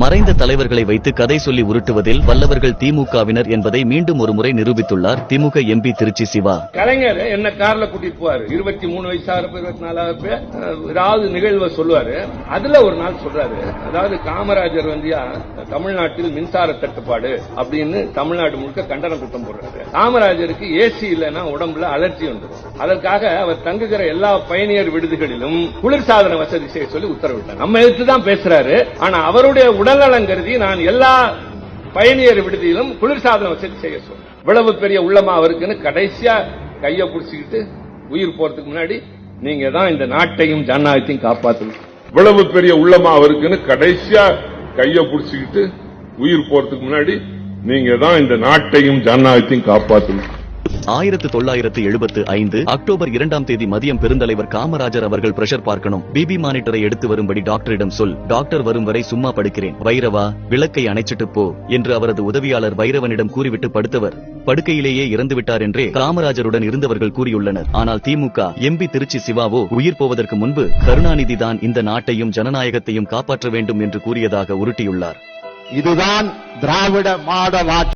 மறைந்த தலைவர்களை வைத்து கதை சொல்லி உருட்டுவதில் வல்லவர்கள் திமுகவினர் என்பதை மீண்டும் ஒரு முறை நிரூபித்துள்ளார் திமுக எம்பி திருச்சி சிவா. கலைஞர் என்ன கார்ல கூட்டிட்டு போவாரு. இருபத்தி மூணு வயசா இருபத்தி நாலாவது ஏதாவது நிகழ்வை சொல்லுவாரு. அதுல ஒரு நாள் சொல்றாரு அதாவது காமராஜர் வந்தியா தமிழ்நாட்டில் மின்சார தட்டுப்பாடு அப்படின்னு தமிழ்நாடு முழுக்க கண்டன கூட்டம் போடுறாரு. காமராஜருக்கு ஏசி இல்லைன்னா உடம்புல அலர்ஜி வந்துடும் அதற்காக அவர் தங்குகிற எல்லா பயணியர் விடுதிகளிலும் குளிர்சாதன வசதி செய்ய சொல்லி உத்தரவிட்டார். நம்ம எதிர்த்து தான் பேசுறாரு. ஆனா அவருடைய உடல்நலம் கருதி நான் எல்லா பயணியர் விடுதியிலும் குளிர்சாதன வசதி செய்ய சொன்னேன் இவ்வளவு பெரிய உள்ளமா அவருக்குன்னு கடைசியா கையை பிடிச்சிக்கிட்டு உயிர் போறதுக்கு முன்னாடி நீங்க தான் இந்த நாட்டையும் ஜனநாயகத்தையும் காப்பாத்தணும். இவ்வளவு பெரிய உள்ளமா அவருக்குன்னு கடைசியா கையை பிடிச்சிக்கிட்டு உயிர் போறதுக்கு முன்னாடி நீங்க தான் இந்த நாட்டையும் ஜனநாயகத்தையும் காப்பாற்றணும் ஆயிரத்து தொள்ளாயிரத்து எழுபத்து ஐந்து அக்டோபர் இரண்டாம் தேதி மதியம் பெருந்தலைவர் காமராஜர் அவர்கள் பிரஷர் பார்க்கணும். பிபி மானிட்டரை எடுத்து வரும்படி டாக்டரிடம் சொல். டாக்டர் வரும் வரை சும்மா படுக்கிறேன். வைரவா விளக்கை அணைச்சிட்டு போ என்று அவரது உதவியாளர் வைரவனிடம் கூறிவிட்டு படுத்தவர். படுக்கையிலேயே இறந்துவிட்டார் என்றே காமராஜருடன் இருந்தவர்கள் கூறியுள்ளனர். ஆனால் திமுக எம்பி திருச்சி சிவாவோ உயிர் போவதற்கு முன்பு கருணாநிதி தான் இந்த நாட்டையும் ஜனநாயகத்தையும் காப்பாற்ற வேண்டும் என்று கூறியதாக உருட்டியுள்ளார். இதுதான் திராவிட மாடல்